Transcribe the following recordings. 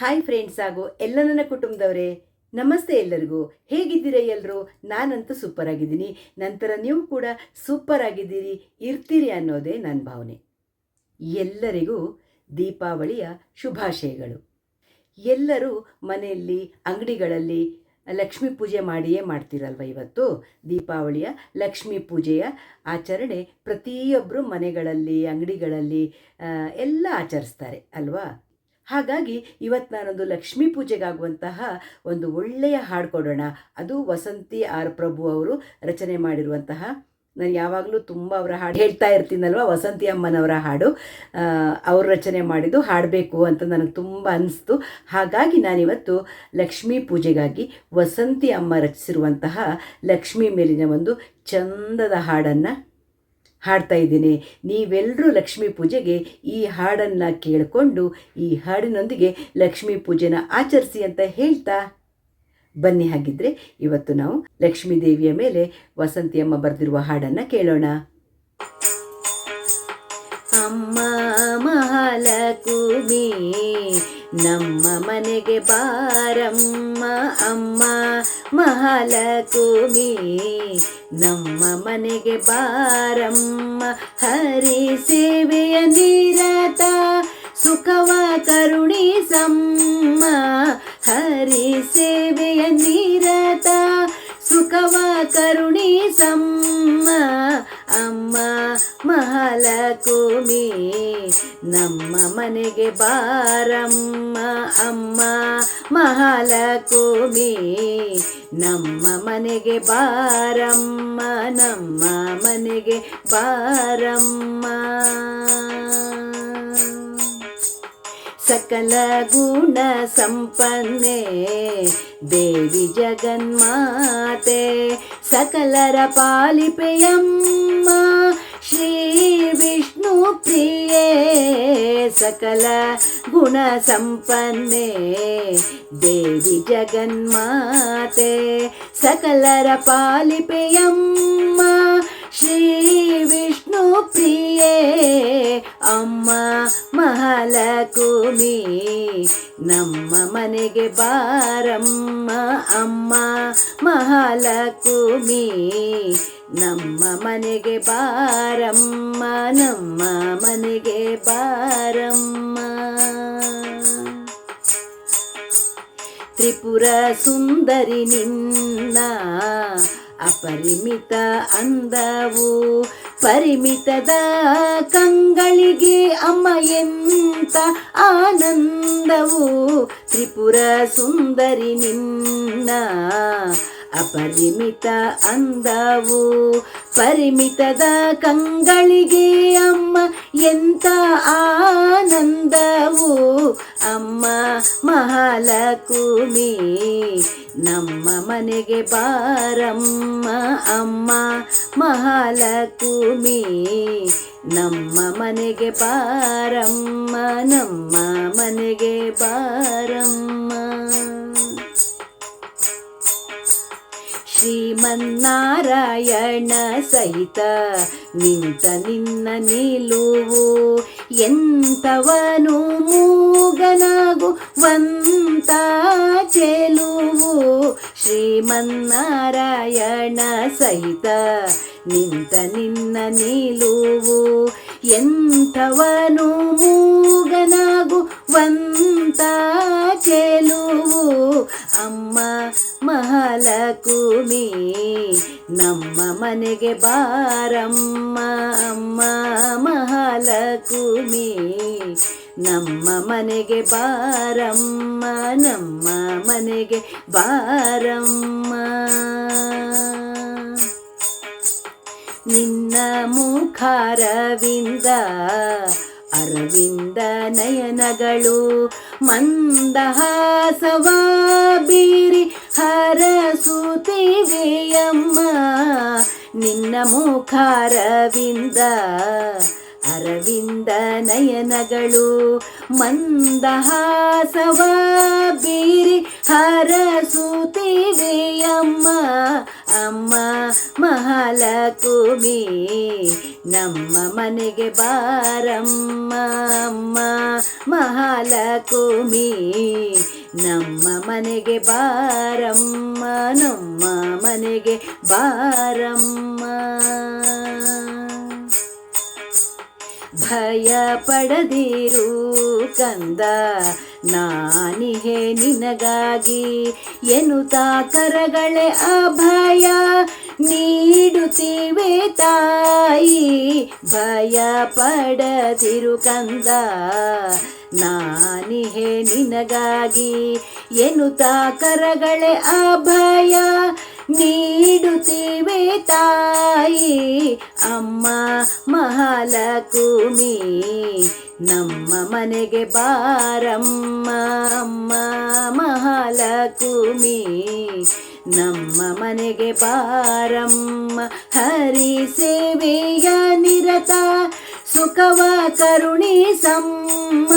Hi friends ಹಾಗೂ ಎಲ್ಲ ನನ್ನ ಕುಟುಂಬದವರೇ, ನಮಸ್ತೆ ಎಲ್ಲರಿಗೂ. ಹೇಗಿದ್ದೀರಾ ಎಲ್ಲರೂ ನಾನಂತೂ ಸೂಪರ್ ಆಗಿದ್ದೀನಿ. ನಂತರ ನೀವು ಕೂಡ ಸೂಪರ್ ಆಗಿದ್ದೀರಿ, ಇರ್ತೀರಿ ಅನ್ನೋದೇ ನನ್ನ ಭಾವನೆ. ಎಲ್ಲರಿಗೂ ದೀಪಾವಳಿಯ ಶುಭಾಶಯಗಳು. ಎಲ್ಲರೂ ಮನೆಯಲ್ಲಿ, ಅಂಗಡಿಗಳಲ್ಲಿ ಲಕ್ಷ್ಮೀ ಪೂಜೆ ಮಾಡಿಯೇ ಮಾಡ್ತೀರಲ್ವ ಇವತ್ತು? ದೀಪಾವಳಿಯ ಲಕ್ಷ್ಮೀ ಪೂಜೆಯ ಆಚರಣೆ ಪ್ರತಿಯೊಬ್ಬರು ಮನೆಗಳಲ್ಲಿ, ಅಂಗಡಿಗಳಲ್ಲಿ ಎಲ್ಲ ಆಚರಿಸ್ತಾರೆ, ಅಲ್ವಾ? ಹಾಗಾಗಿ ಇವತ್ತು ನಾನೊಂದು ಲಕ್ಷ್ಮೀ ಪೂಜೆಗಾಗುವಂತಹ ಒಂದು ಒಳ್ಳೆಯ ಹಾಡು ಕೊಡೋಣ. ಅದು ವಸಂತಿ ಆರ್ ಪ್ರಭು ಅವರು ರಚನೆ ಮಾಡಿರುವಂತಹ. ನಾನು ಯಾವಾಗಲೂ ತುಂಬ ಅವರ ಹಾಡು ಹೇಳ್ತಾ ಇರ್ತೀನಲ್ವ? ವಸಂತಿ ಅಮ್ಮನವರ ಹಾಡು. ಅವರು ರಚನೆ ಮಾಡಿದ್ದು ಹಾಡಬೇಕು ಅಂತ ನನಗೆ ತುಂಬ ಅನಿಸ್ತು. ಹಾಗಾಗಿ ನಾನಿವತ್ತು ಲಕ್ಷ್ಮೀ ಪೂಜೆಗಾಗಿ ವಸಂತಿ ಅಮ್ಮ ರಚಿಸಿರುವಂತಹ ಲಕ್ಷ್ಮೀ ಮೇಲಿನ ಒಂದು ಚಂದದ ಹಾಡನ್ನು ಹಾಡ್ತಾ ಇದ್ದೀನಿ. ನೀವೆಲ್ಲರೂ ಲಕ್ಷ್ಮೀ ಪೂಜೆಗೆ ಈ ಹಾಡನ್ನು ಕೇಳಿಕೊಂಡು ಈ ಹಾಡಿನೊಂದಿಗೆ ಲಕ್ಷ್ಮೀ ಪೂಜೆನ ಆಚರಿಸಿ ಅಂತ ಹೇಳ್ತಾ ಬನ್ನಿ. ಹಾಗಿದ್ರೆ ಇವತ್ತು ನಾವು ಲಕ್ಷ್ಮೀ ದೇವಿಯ ಮೇಲೆ ವಸಂತಿಯಮ್ಮ ಬರೆದಿರುವ ಹಾಡನ್ನು ಕೇಳೋಣ. ಅಮ್ಮ ಮಹಾಲಕುಮಿ ನಮ್ಮ ಮನೆಗೆ ಬಾರಮ್ಮ ಅಮ್ಮ ಮಹಾಲಕುಮಿ ನಮ್ಮ ಮನೆಗೆ ಬಾರಮ್ಮ ಹರಿ ಸೇವೆಯ ನಿರತ ಸುಖವ ಕರುಣಿಸಮ್ಮ ಹರಿ ಸೇವೆಯ ನಿರತ ಸುಖವ ಕರುಣಿಸಮ್ಮ ಅಮ್ಮ ಮಹಾಲಕುಮಿ ನಮ್ಮ ಮನೆಗೆ ಬಾರಮ್ಮ ಅಮ್ಮ. ಮಹಾಲಕುಮಿ ನಮ್ಮ ಮನೆಗೆ ಬಾರಮ್ಮ, ನಮ್ಮ ಮನೆಗೆ ಬಾರಮ್ಮ. ಸಕಲ ಗುಣ ಸಂಪನ್ನೆ, ದೇವಿ ಜಗನ್ಮಾತೆ, ಸಕಲರ ಪಾಲಿಪೆಯಮ್ಮ. ಶ್ರೀ ವಿಷ್ಣು ಪ್ರಿಯೇ ಸಕಲ ಗುಣ ಸಂಪನ್ನೆ ದೇವಿ ಜಗನ್ಮಾತೆ ಸಕಲರ ಪಾಲಿಪೆಯಮ್ಮ ಶ್ರೀ ವಿಷ್ಣು ಪ್ರಿಯೇ ಅಮ್ಮ ಮಹಾಲಕುಮಿ ನಮ್ಮ ಮನೆಗೆ ಬಾರಮ್ಮ ಅಮ್ಮ ಮಹಾಲಕುಮಿ ನಮ್ಮ ಮನೆಗೆ ಬಾರಮ್ಮ, ನಮ್ಮ ಮನೆಗೆ ಬಾರಮ್ಮ. ತ್ರಿಪುರ ಸುಂದರಿ ನಿನ್ನ ಅಪರಿಮಿತ ಅಂದವು. ಪರಿಮಿತದ ಕಂಗಳಿಗೆ ಅಮ್ಮ ಎಂತ ಆನಂದವು. ತ್ರಿಪುರ ಸುಂದರಿ ನಿನ್ನ ಅಪರಿಮಿತ ಅಂದವು. ಪರಿಮಿತದ ಕಂಗಳಿಗೆ ಅಮ್ಮ ಎಂತ ಆನಂದವು. ಅಮ್ಮ ಮಹಾಲಕುಮಿ ನಮ್ಮ ಮನೆಗೆ ಬಾರಮ್ಮ. ಅಮ್ಮ ಮಹಾಲಕುಮಿ ನಮ್ಮ ಮನೆಗೆ ಬಾರಮ್ಮ. ನಮ್ಮ ಮನೆಗೆ ಬಾರಮ್ಮ. ಶ್ರೀಮನ್ನಾರಾಯಣ ಸಹಿತ ನಿಂತ ನಿನ್ನ ನಿಲುವು ಎಂತವನು ಮೂಗನಾಗು ವಂತ ಚೆಲುವು ಶ್ರೀಮನ್ನಾರಾಯಣ ಸಹಿತ ನಿಂತ ನಿನ್ನ ನಿಲುವು ಎಂಥವನು ಮೂಗನಾಗು ವಂತ ಚೆಲುವು ಅಮ್ಮ ಮಹಾಲಕುಮಿ ನಮ್ಮ ಮನೆಗೆ ಬಾರಮ್ಮ ಅಮ್ಮ ಮಹಾಲಕುಮಿ ನಮ್ಮ ಮನೆಗೆ ಬಾರಮ್ಮ, ನಮ್ಮ ಮನೆಗೆ ಬಾರಮ್ಮ. ನಿನ್ನ ಮುಖಾರವಿಂದ, ಅರವಿಂದ ನಯನಗಳು ಮಂದಹಾಸವ ಬೀರಿ ಹರಸುತ್ತಿವೆಯಮ್ಮ ನಿನ್ನ ಮುಖಾರವಿಂದ ಅರವಿಂದ ನಯನಗಳು ಮಂದಹಾಸವ ಬೀರಿ ಹರಸುತ್ತಿವೆಯಮ್ಮ ಅಮ್ಮ ಮಹಾಲಕುಮಿ ನಮ್ಮ ಮನೆಗೆ ಬಾರಮ್ಮ. ಅಮ್ಮ ಮಹಾಲಕ್ಷ್ಮಿ, ನಮ್ಮ ಮನೆಗೆ ಬಾರಮ್ಮ, ನಮ್ಮ ಮನೆಗೆ ಬಾರಮ್ಮ. ಭಯ ಪಡದಿರು ಕಂದ, ನಾನಿಹೆ ನಿನಗಾಗಿ ಎನ್ನುತ್ತಾ ಕರಗಳೇ ಅಭಯ ನೀಡುತ್ತೀವೆ ತಾಯಿ. ಭಯ ಪಡದಿರು ಕಂದ ನಾನಿಹೆ ನಿನಗಾಗಿ ಎನ್ನುತ್ತ ಕರಗಳೇ ಅಭಯ ನೀಡುತ್ತಿವೆ ತಾಯಿ. ಅಮ್ಮ ಮಹಾಲಕ್ಷ್ಮಿ, ನಮ್ಮ ಮನೆಗೆ ಬಾರಮ್ಮ. ಅಮ್ಮ ಮಹಾಲಕ್ಷ್ಮಿ, ನಮ್ಮ ಮನೆಗೆ ಬಾರಮ್ಮ. ಹರಿ ಸೇವೆಯ ನಿರತ ಸುಖವ ಕರುಣಿಸಮ್ಮ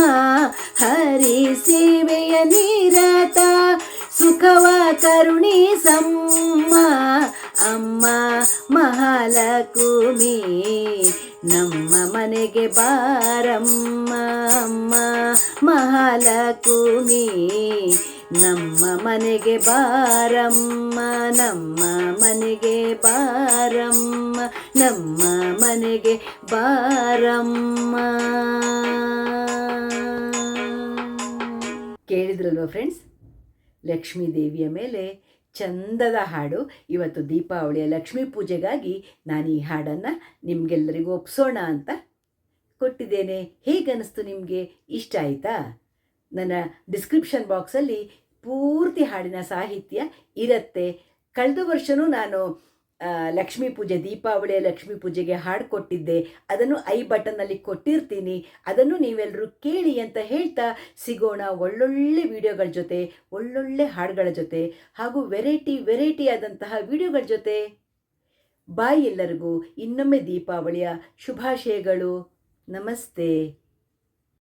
ಹರಿ ಸೇವೆಯ ನಿರತ. ಸುಖವ ಕರುಣಿಸಮ್ಮ ಅಮ್ಮ ಮಹಾಲಕುಮಿ ನಮ್ಮ ಮನೆಗೆ ಬಾರಮ್ಮ, ಅಮ್ಮ ಮಹಾಲಕುಮಿ ನಮ್ಮ ಮನೆಗೆ ಬಾರಮ್ಮ, ನಮ್ಮ ಮನೆಗೆ ಬಾರಮ್ಮ, ನಮ್ಮ ಮನೆಗೆ ಬಾರಮ್ಮ. ಕೇಳಿದ್ರಲ್ವ ಫ್ರೆಂಡ್ಸ್ ಲಕ್ಷ್ಮೀ ದೇವಿಯ ಮೇಲೆ ಚಂದದ ಹಾಡು. ಇವತ್ತು ದೀಪಾವಳಿಯ ಲಕ್ಷ್ಮೀ ಪೂಜೆಗಾಗಿ ನಾನು ಈ ಹಾಡನ್ನು ನಿಮಗೆಲ್ಲರಿಗೂ ಒಪ್ಸೋಣ ಅಂತ ಕೊಟ್ಟಿದ್ದೇನೆ. ಹೇಗನ್ನಿಸ್ತು ನಿಮಗೆ? ಇಷ್ಟ ಆಯಿತಾ? ನನ್ನ ಡಿಸ್ಕ್ರಿಪ್ಷನ್ ಬಾಕ್ಸಲ್ಲಿ ಪೂರ್ತಿ ಹಾಡಿನ ಸಾಹಿತ್ಯ ಇರುತ್ತೆ. ಕಳೆದ ವರ್ಷವೂ ನಾನು ಲಕ್ಷ್ಮೀ ಪೂಜೆ, ದೀಪಾವಳಿಯ ಲಕ್ಷ್ಮೀ ಪೂಜೆಗೆ ಹಾಡು ಕೊಟ್ಟಿದ್ದೆ. ಅದನ್ನು ಐ ಬಟನ್ನಲ್ಲಿ ಕೊಟ್ಟಿರ್ತೀನಿ. ಅದನ್ನು ನೀವೆಲ್ಲರೂ ಕೇಳಿ ಅಂತ ಹೇಳ್ತಾ ಸಿಗೋಣ ಒಳ್ಳೊಳ್ಳೆ ವಿಡಿಯೋಗಳ ಜೊತೆ, ಒಳ್ಳೊಳ್ಳೆ ಹಾಡುಗಳ ಜೊತೆ ಹಾಗೂ ವೆರೈಟಿ ವೆರೈಟಿ ಆದಂತಹ ವಿಡಿಯೋಗಳ ಜೊತೆ. ಬಾಯ್ ಎಲ್ಲರಿಗೂ. ಇನ್ನೊಮ್ಮೆ ದೀಪಾವಳಿಯ ಶುಭಾಶಯಗಳು. ನಮಸ್ತೆ.